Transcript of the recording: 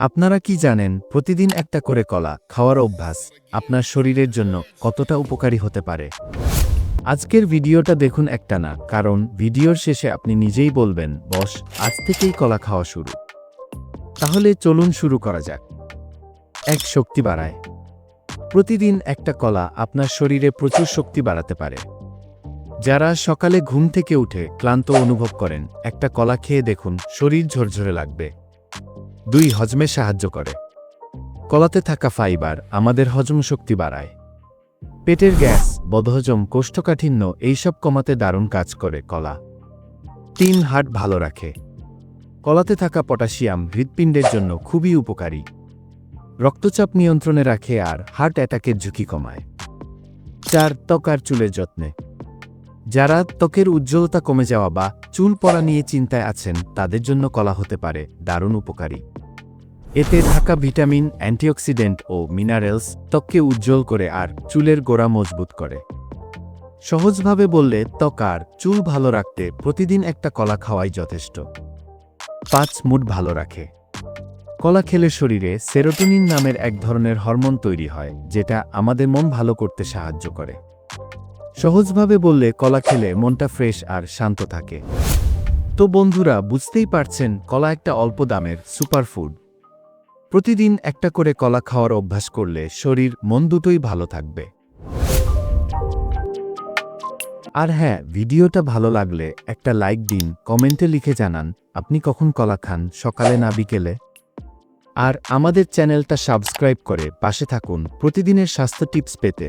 আপনারা কি জানেন, প্রতিদিন একটা করে কলা খাওয়ার অভ্যাস আপনার শরীরের জন্য কতটা উপকারী হতে পারে? আজকের ভিডিওটা দেখুন একটা না কারণ ভিডিওর শেষে আপনি নিজেই বলবেন, বস, আজ থেকেই কলা খাওয়া শুরু। তাহলে চলুন শুরু করা যাক। এক শক্তি বাড়ায়। প্রতিদিন একটা কলা আপনার শরীরে প্রচুর শক্তি বাড়াতে পারে। যারা সকালে ঘুম থেকে উঠে ক্লান্ত অনুভব করেন, একটা কলা খেয়ে দেখুন, শরীর ঝরঝরে লাগবে। দুই হজমে সাহায্য করে। কলাতে থাকা ফাইবার আমাদের হজম শক্তি বাড়ায়। পেটের গ্যাস, বদহজম, কোষ্ঠকাঠিন্য এইসব কমাতে দারুণ কাজ করে কলা। তিন হার্ট ভালো রাখে। কলাতে থাকা পটাশিয়াম হৃৎপিণ্ডের জন্য খুবই উপকারী। রক্তচাপ নিয়ন্ত্রণে রাখে আর হার্ট অ্যাটাকের ঝুঁকি কমায়। চার, ত্বক আর চুলের যত্নে। যারা ত্বকের উজ্জ্বলতা কমে যাওয়া বা চুল পড়া নিয়ে চিন্তায় আছেন, তাদের জন্য কলা হতে পারে দারুণ উপকারী। এতে থাকা ভিটামিন, অ্যান্টিঅক্সিডেন্ট ও মিনারেলস ত্বককে উজ্জ্বল করে আর চুলের গোড়া মজবুত করে। সহজভাবে বললে, ত্বক আর চুল ভালো রাখতে প্রতিদিন একটা কলা খাওয়াই যথেষ্ট। পাঁচ, মুড ভালো রাখে। কলা খেলে শরীরে সেরোটোনিন নামের এক ধরনের হরমোন তৈরি হয়, যেটা আমাদের মন ভালো করতে সাহায্য করে। সহজভাবে বললে কলা খেলে মনটা ফ্রেশ আর শান্ত থাকে। তো বন্ধুরা, বুঝতেই পারছেন, কলা একটা অল্প দামের সুপারফুড। প্রতিদিন একটা করে কলা খাওয়ার অভ্যাস করলে শরীর, মন দুটোই ভালো থাকবে। আর হ্যাঁ ভিডিওটা ভালো লাগলে একটা লাইক দিন, কমেন্টে লিখে জানান, আপনি কখন কলা খান, সকালে না বিকেলে? আর আমাদের চ্যানেলটা সাবস্ক্রাইব করে পাশে থাকুন, প্রতিদিনের স্বাস্থ্য টিপস পেতে।